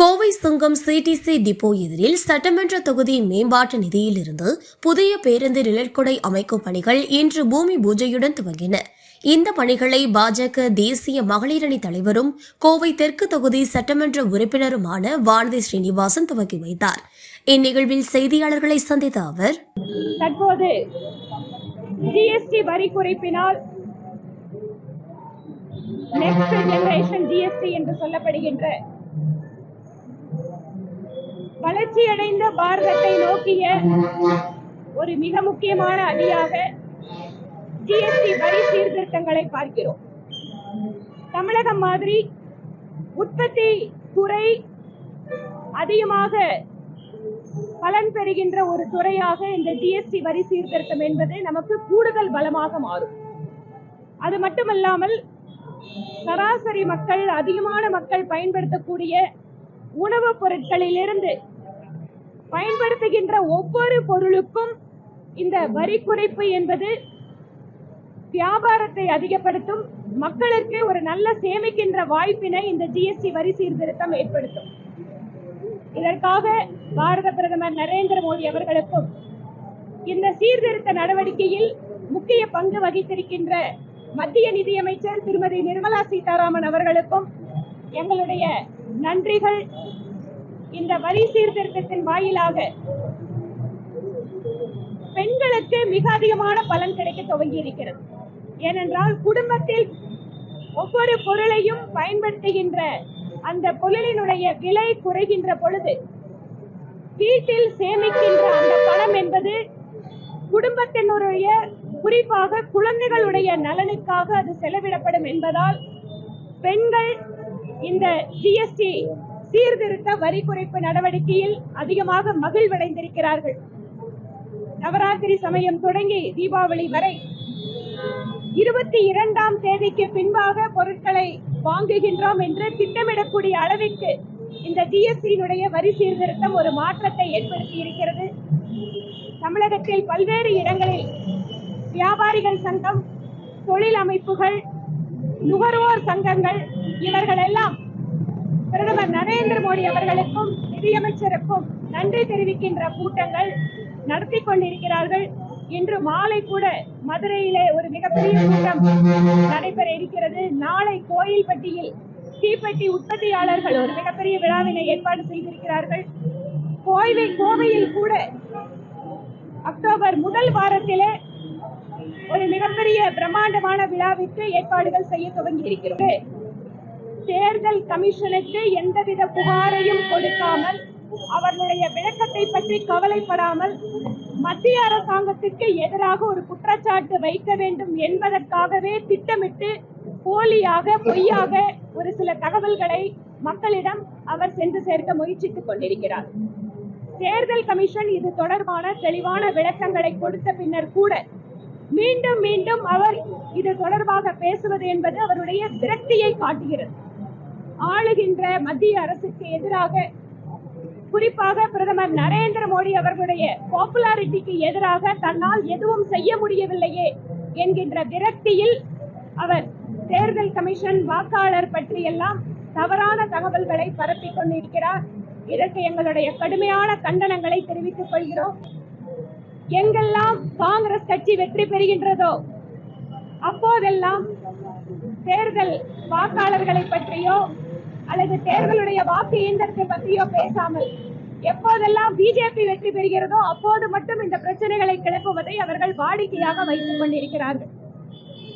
கோவை சுங்கம் CDC depot எதிரில் சட்டமன்ற தொகுதி மேம்பாட்டு நிதியிலிருந்து புதிய பேருந்து நிழற்குடை அமைக்கும் பணிகள் இன்று பூமி பூஜையுடன் துவங்கின. இந்த பணிகளை பாஜக தேசிய மகளிரணி தலைவரும் கோவை தெற்கு தொகுதி சட்டமன்ற உறுப்பினருமான வானதி ஸ்ரீனிவாசன் துவக்கி வைத்தார். இந்நிகழ்வில் செய்தியாளர்களை சந்தித்த அவர் தற்போது ஜிஎஸ்டி வரி குறைப்பினால் நெக்ஸ்ட் ஜெனரேஷன் ஜிஎஸ்டி என்று சொல்லப்படுகின்ற வளர்ச்சியடைந்த பாரதத்தை நோக்கிய ஒரு மிக முக்கியமான அடியாக ஜிஎஸ்டி வரி சீர்திருத்தங்களை பார்க்கிறோம். தமிழகம் மாதிரி உற்பத்தி துறை அதிகமாக பலன் பெறுகின்ற ஒரு துறையாக இந்த ஜிஎஸ்டி வரி சீர்திருத்தம் என்பது நமக்கு கூடுதல் பலமாக மாறும். அது மட்டுமல்லாமல் சராசரி மக்கள் அதிகமான மக்கள் பயன்படுத்தக்கூடிய உணவுப் பொருட்களிலிருந்து பயன்படுத்துகின்ற ஒவ்வொரு பொருளுக்கும் இந்த வரி குறைப்பு என்பது வியாபாரத்தை அதிகப்படுத்தும் மக்களுக்கு ஒரு நல்ல சேமிக்கின்ற வாய்ப்பினை இந்த ஜிஎஸ்டி வரி சீர்திருத்தம் ஏற்படுத்தும். இதற்காக பாரத பிரதமர் நரேந்திர மோடி அவர்களுக்கும் இந்த சீர்திருத்த நடவடிக்கையில் முக்கிய பங்கு வகித்திருக்கின்ற மத்திய நிதியமைச்சர் திருமதி நிர்மலா சீதாராமன் அவர்களுக்கும் எங்களுடைய நன்றிகள். இந்த வரி சீர்திருத்தத்தின் வாயிலாக பெண்களுக்கு மிக அதிகமான பலன் கிடைக்க துவங்கி இருக்கிறது ஏனென்றால் குடும்பத்தில் ஒவ்வொரு பொருளையும் பயன்படுத்துகின்ற அந்த பொருளினுடைய விலை குறைகின்ற பொழுது வீட்டில் சேமிக்கின்ற அந்த பணம் என்பது குடும்பத்தினுடைய குறிப்பாக குழந்தைகளுடைய நலனுக்காக அது செலவிடப்படும் என்பதால் பெண்கள் இந்த ஜிஎஸ்டி சீர்திருத்த வரி குறைப்பு நடவடிக்கையில் அதிகமாக மகிழ்வடைந்திருக்கிறார்கள். நவராத்திரி சமயம் தொடங்கி தீபாவளி வரை இருபத்தி இரண்டாம் தேதிக்கு பின்பாக பொருட்களை வாங்குகின்றோம் என்று திட்டமிடக்கூடிய அளவிற்கு இந்த ஜிஎஸ்டியினுடைய வரி சீர்திருத்தம் ஒரு மாற்றத்தை ஏற்படுத்தி இருக்கிறது தமிழகத்தில் பல்வேறு இடங்களில் வியாபாரிகள் சங்கம் தொழில் அமைப்புகள் நுகர்வோர் சங்கங்கள் இவர்கள் எல்லாம் பிரதமர் நரேந்திர மோடி அவர்களுக்கும் நிதியமைச்சருக்கும் நன்றி தெரிவிக்கின்ற கூட்டங்கள் நடத்தி கொண்டிருக்கிறார்கள். இன்று மாலை கூட மதுரையிலே ஒரு மிகப்பெரிய கூட்டம் நடைபெற இருக்கிறது. நாளை கோயில்பட்டியில் தீப்பெட்டி உற்பத்தியாளர்கள் ஒரு மிகப்பெரிய விழாவினை ஏற்பாடு செய்திருக்கிறார்கள். கோவை கோவையில் கூட அக்டோபர் முதல் வாரத்திலே ஒரு மிகப்பெரிய பிரம்மாண்டமான விழாவிற்கு ஏற்பாடுகள் செய்ய துவங்கி இருக்கிறது தேர்தல் கமிஷனுக்கு எந்தவித புகாரையும் கொடுக்காமல் அவர்களுடைய விளக்கத்தை பற்றி கவலைப்படாமல் மத்திய அரசாங்கத்திற்கு எதிராக ஒரு குற்றச்சாட்டு வைக்க வேண்டும் என்பதற்காகவே திட்டமிட்டு போலியாக பொய்யாக ஒரு சில தகவல்களை மக்களிடம் அவர் சென்று சேர்க்க முயற்சித்துக் கொண்டிருக்கிறார். தேர்தல் கமிஷன் இது தொடர்பான தெளிவான விளக்கங்களை கொடுத்த பின்னர் கூட மீண்டும் மீண்டும் அவர் இது தொடர்பாக பேசுவது என்பது அவருடைய விரக்தியை காட்டுகிறது. ஆளுகின்ற மத்திய அரசுக்கு எதிராக குறிப்பாக பிரதமர் நரேந்திர மோடி அவர்களுடைய பாப்புலாரிட்டிக்கு எதிராக தன்னால் எதுவும் செய்ய முடியவில்லையே என்கின்ற விரக்தியில் அவர் தேர்தல் கமிஷன் வாக்காளர் பற்றியெல்லாம் தவறான தகவல்களை பரப்பிக் கொண்டிருக்கிறார். இதற்கு எங்களுடைய கடுமையான கண்டனங்களை தெரிவித்துக் கொள்கிறோம். எங்கெல்லாம் காங்கிரஸ் கட்சி வெற்றி பெறுகின்றதோ அப்போதெல்லாம் தேர்தல் வாக்காளர்களை பற்றியோ அல்லது தேர்தலுடைய வாக்கு இயந்திரத்தை பற்றியோ பேசாமல் எப்போதெல்லாம் பிஜேபி வெற்றி பெறுகிறதோ அப்போது மட்டும் இந்த பிரச்சனைகளை கிளப்புவதை அவர்கள் வாடிக்கையாக வைத்துக் கொண்டிருக்கிறார்கள்.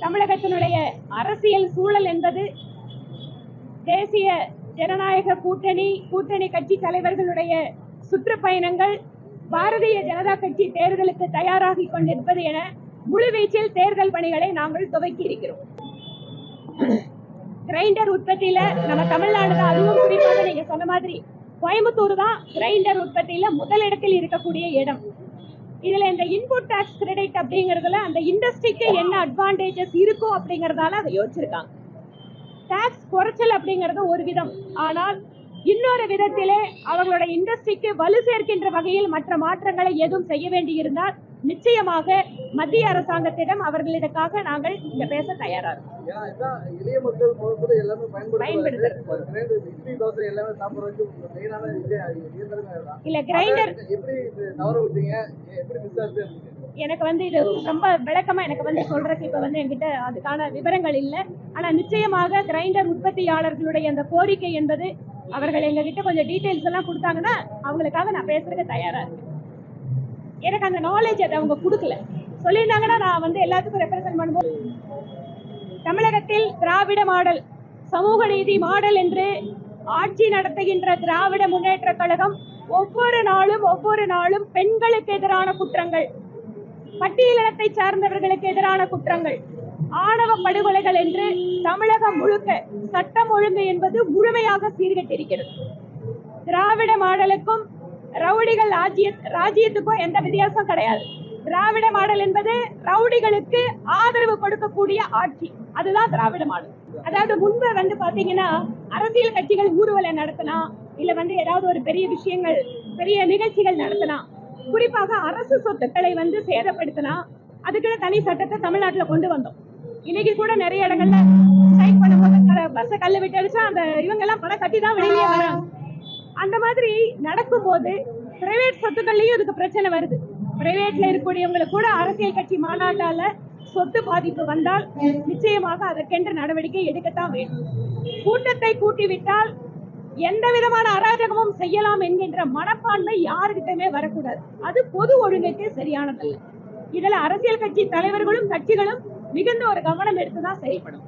தமிழகத்தினுடைய அரசியல் சூழல் என்பது தேசிய ஜனநாயக கூட்டணி கூட்டணி கட்சி தலைவர்களுடைய சுற்றுப்பயணங்கள் பாரதிய ஜனதா கட்சி தேர்தலுக்கு தயாராகி கொண்டிருப்பது என முழுவீச்சில் தேர்தல் பணிகளை நாங்கள் துவக்கி இருக்கிறோம் கிரைண்டர் உற்பத்தியில நம்ம தமிழ்நாடு தான் அதுவும் குறிப்பாக நீங்க சொன்ன மாதிரி கோயம்புத்தூர் தான் கிரைண்டர் உற்பத்தியில முதலிடத்தில் இருக்கக்கூடிய இடம். இதுல இந்த இன்புட் டாக்ஸ் கிரெடிட் அப்படிங்கறதுல அந்த இண்டஸ்ட்ரிக்கு என்ன அட்வான்டேஜஸ் இருக்கும் அப்படிங்கறதால அதை யோசிச்சிருக்காங்க. டாக்ஸ் குறைச்சல் அப்படிங்கிறது ஒரு விதம். ஆனால் இன்னொரு விதத்திலே அவர்களோட இண்டஸ்ட்ரிக்கு வலு சேர்க்கின்ற வகையில் மற்ற மாற்றங்களை எதுவும் செய்ய வேண்டியிருந்தால் நிச்சயமாக மத்திய அரசாங்கத்திடம் அவர்களிடக்காக நாங்கள் இங்க பேச தயாரா இல்ல கிரைண்டர் எனக்கு வந்து இது ரொம்ப விளக்கமா எனக்கு வந்து சொல்றதுக்கு இப்ப வந்து என்கிட்ட அதுக்கான விவரங்கள் இல்லை. ஆனா நிச்சயமாக கிரைண்டர் உற்பத்தியாளர்களுடைய அந்த கோரிக்கை என்பது அவர்கள் எங்ககிட்ட கொஞ்சம் டீடைல்ஸ் எல்லாம் கொடுத்தாங்கன்னா அவங்களுக்காக நான் பேசுறதுக்கு தயாரா இருக்கேன். எனக்கு அந்த நாலேஜ் அதை அவங்க கொடுக்கல. சொல்லியிருந்தாங்கன்னா நான் வந்து எல்லாத்துக்கும் ரெப்ரசன்ட் பண்ணும்போது தமிழகத்தில் திராவிட மாடல் சமூக நீதி மாடல் என்று ஆட்சி நடத்துகின்ற திராவிட முன்னேற்ற கழகம் ஒவ்வொரு நாளும் ஒவ்வொரு நாளும் பெண்களுக்கு எதிரான குற்றங்கள் பட்டியலினத்தை சார்ந்தவர்களுக்கு எதிரான குற்றங்கள் ஆணவ படுகொலைகள் என்று தமிழகம் முழுக்க சட்டம் ஒழுங்கு என்பது முழுமையாக சீர்கட்டிருக்கிறது. திராவிட மாடலுக்கும் ரவுடிகள் ராஜ்ய ராஜ்யத்துக்கும் எந்த வித்தியாசம் கிடையாது. திராவிட மாடல் என்பது ரவுடிகளுக்கு ஆதரவு கொடுக்கக்கூடிய ஆட்சி. அதுதான் திராவிட மாடல். அதாவது முன்பு வந்து பாத்தீங்கன்னா அரசியல் கட்சிகள் ஊர்வலம் நடத்தினா இல்ல வந்து ஏதாவது ஒரு பெரிய விஷயங்கள் பெரிய நிகழ்ச்சிகள் நடத்தினா குறிப்பாக அரசு சொத்துக்களை வந்து சேதப்படுத்தினா அதுக்குன்னு தனி சட்டத்தை தமிழ்நாட்டுல கொண்டு வந்தோம். இன்னைக்கு கூட நிறைய இடங்கள்ல ஸ்ட்ரைக் பண்ணும்போது பஸ்ஸை கல்ல விட்டு அடிச்சா அந்த இவங்க எல்லாம் பணம் கட்டி தான் வெளியே வராங்க. அந்த மாதிரி நடக்கும்போது பிரைவேட் சொத்துக்கள்லயும் இதுக்கு பிரச்சனை வருது. பிரைவேட்ல இருக்கக்கூடியவங்களுக்கு கூட அரசியல் கட்சி மாநாட்டால சொத்து பாதிப்பு வந்தால் நிச்சயமாக அதற்கென்ற நடவடிக்கை எடுக்கத்தான் வேண்டும். கூட்டத்தை கூட்டிவிட்டால் எந்த விதமான அராஜகமும் செய்யலாம் என்கின்ற மனப்பான்மை யாருக்கிட்டமே வரக்கூடாது. அது பொது ஒழுங்குக்கு சரியானதல்ல. இதுல அரசியல் கட்சி தலைவர்களும் கட்சிகளும் மிகுந்த ஒரு கவனம் எடுத்துதான் செயல்படும்